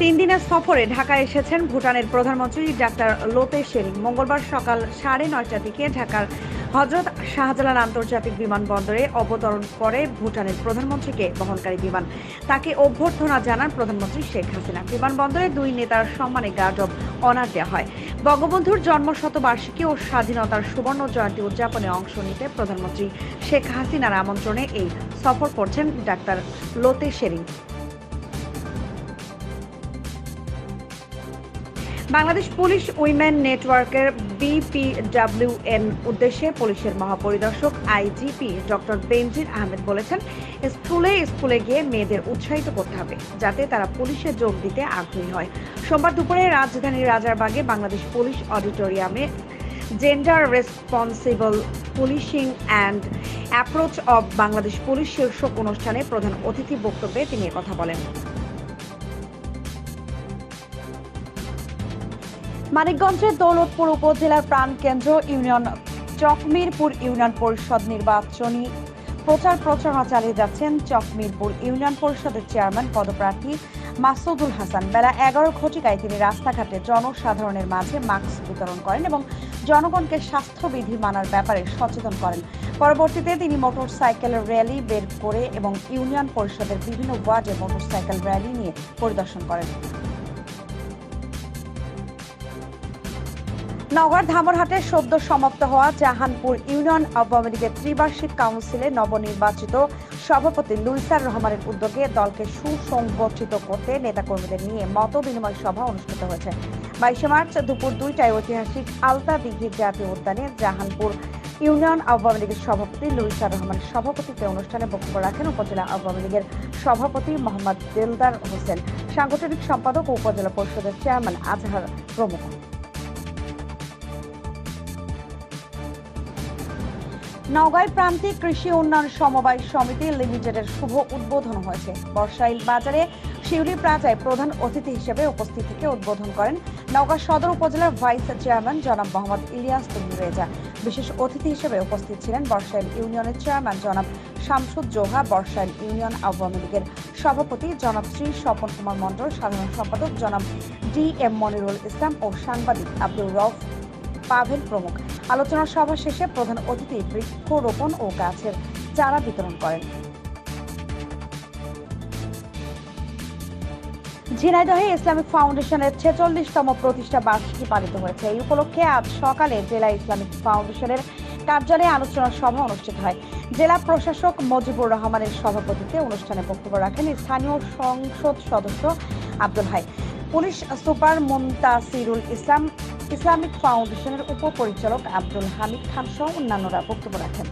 তিন দিনের সফরে ঢাকায় এসেছেন ভুটানের প্রধানমন্ত্রী ডাক্তার লোতে শেরিং। মঙ্গলবার সকাল সাড়ে নয়টার দিকে ঢাকার হজরত শাহজালাল আন্তর্জাতিক বিমানবন্দরে অবতরণ করে ভুটানের প্রধানমন্ত্রীকে বহনকারী বিমান। তাকে অভ্যর্থনা জানান প্রধানমন্ত্রী শেখ হাসিনা। বিমানবন্দরে দুই নেতার সম্মানে গার্ড অব অনার দেওয়া হয়। বঙ্গবন্ধুর জন্ম শতবার্ষিকী ও স্বাধীনতার সুবর্ণ জয়ন্তী উদযাপনে অংশ নিতে প্রধানমন্ত্রী শেখ হাসিনার আমন্ত্রণে এই সফর করছেন ডাক্তার লোতে শেরিং। বাংলাদেশ পুলিশ উইমেন নেটওয়ার্কের বিপিডব্লিউএন উদ্দেশ্যে পুলিশের মহাপরিদর্শক আইজিপি ডক্টর বেনজির আহমেদ বলেছেন, স্কুলে স্কুলে গিয়ে মেয়েদের উৎসাহিত করতে হবে যাতে তারা পুলিশে যোগ দিতে আগ্রহী হয়। সোমবার দুপুরে রাজধানীর রাজারবাগে বাংলাদেশ পুলিশ অডিটোরিয়ামে gender responsible policing and approach of Bangladesh police শীর্ষক অনুষ্ঠানে প্রধান অতিথি বক্তব্যে তিনি কথা বলেন। মানিকগঞ্জের দৌলতপুর উপজেলার প্রাণকেন্দ্র ইউনিয়ন চকমিরপুর ইউনিয়ন পরিষদ নির্বাচনী প্রচার প্রচারণা চালিয়ে যাচ্ছেন চকমিরপুর ইউনিয়ন পরিষদের চেয়ারম্যান পদপ্রার্থী মাসুদুল হাসান। বেলা এগারো ঘটিকায় তিনি রাস্তাঘাটে জনসাধারণের মাঝে মাস্ক বিতরণ করেন এবং জনগণকে স্বাস্থ্যবিধি মানার ব্যাপারে সচেতন করেন। পরবর্তীতে তিনি মোটরসাইকেল র্যালি বের করে এবং ইউনিয়ন পরিষদের বিভিন্ন ওয়ার্ডে মোটরসাইকেল র্যালি নিয়ে পরিদর্শন করেন। নগর ধামরহাটে সদ্য সমাপ্ত হওয়া জাহানপুর ইউনিয়ন আওয়ামী লীগের ত্রিবার্ষিক কাউন্সিলে নবনির্বাচিত সভাপতি লুইসার রহমানের উদ্যোগে দলকে সুসংগঠিত করতে নেতাকর্মীদের নিয়ে মত বিনিময় সভা অনুষ্ঠিত হয়েছে। বাইশে মার্চ দুপুর দুইটায় ঐতিহাসিক আলতা দিঘি জাতীয় উদ্যানে জাহানপুর ইউনিয়ন আওয়ামী লীগের সভাপতি লুইসার রহমানের সভাপতিত্বে অনুষ্ঠানে বক্তব্য রাখেন উপজেলা আওয়ামী লীগের সভাপতি মোহাম্মদ দিলদার হোসেন। সাংগঠনিক সম্পাদক ও উপজেলা পরিষদের চেয়ারম্যান আজহার প্রমুখ। নওগাঁয় প্রান্তিক কৃষি উন্নয়ন সমবায় সমিতি লিমিটেডের শুভ উদ্বোধন হয়েছে। বর্ষাইল বাজারে শিউলি প্লাজায় প্রধান অতিথি হিসেবে উপস্থিত থেকে উদ্বোধন করেন নওগাঁ সদর উপজেলার ভাইস চেয়ারম্যান জনাব মোহাম্মদ ইলিয়াস তুহিন রেজা। বিশেষ অতিথি হিসেবে উপস্থিত ছিলেন বর্ষাইল ইউনিয়নের চেয়ারম্যান জনাব শামসুদ জোহা, বর্ষাইল ইউনিয়ন আওয়ামী লীগের সভাপতি জনাব শ্রী স্বপন কুমার মণ্ডল, সাধারণ সম্পাদক জনাব ডি এম মনিরুল ইসলাম ও সাংবাদিক আব্দুল রফ পাভেল প্রমুখ। আলোচনা সভা শেষে প্রধান অতিথি বৃক্ষরোপণ ও গাছের চারা বিতরণ করেন। ঝিনাইদহে ইসলামিক ফাউন্ডেশনের ছেচল্লিশতম প্রতিষ্ঠা বার্ষিকী পালিত হয়েছে। এই উপলক্ষে আজ সকালে জেলা ইসলামিক ফাউন্ডেশনের কার্যালয়ে আলোচনা সভা অনুষ্ঠিত হয়। জেলা প্রশাসক মজিবুর রহমানের সভাপতিত্বে অনুষ্ঠানে বক্তব্য রাখেন স্থানীয় সংসদ সদস্য Abdul Hai. Police super Mumtasirul Islam Islamic ফাউন্ডেশনের উপপরিচালক আব্দুল হামিদ খান সহ অন্যান্যরা বক্তব্য রাখেন।